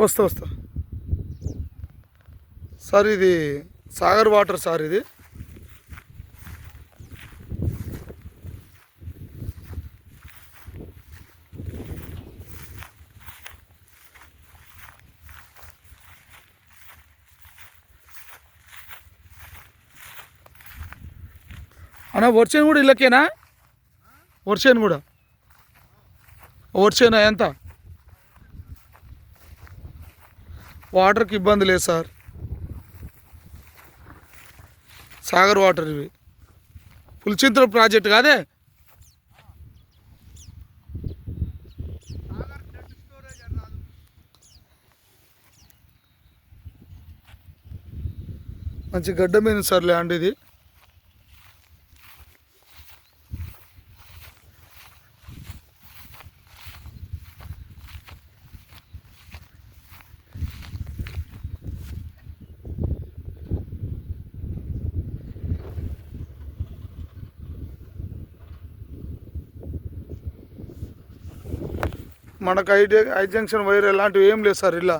వస్తా వస్తా. సార్ ఇది సాగర్ వాటర్ సార్ ఇది. అన్న వర్షన్ కూడా ఇళ్ళకేనా? వర్షన్ కూడా? వర్షన్ ఎంత? వాటర్కి ఇబ్బంది లేదు సార్. సాగర్ వాటర్ ఇవి. పులిచింతల ప్రాజెక్ట్ కాదే? మంచి గడ్డ మీద సార్ ల్యాండ్ ఇది. మనకు ఐ ఐ జంక్షన్ వైర్ ఎలాంటివి ఏం లేదు సార్ ఇలా.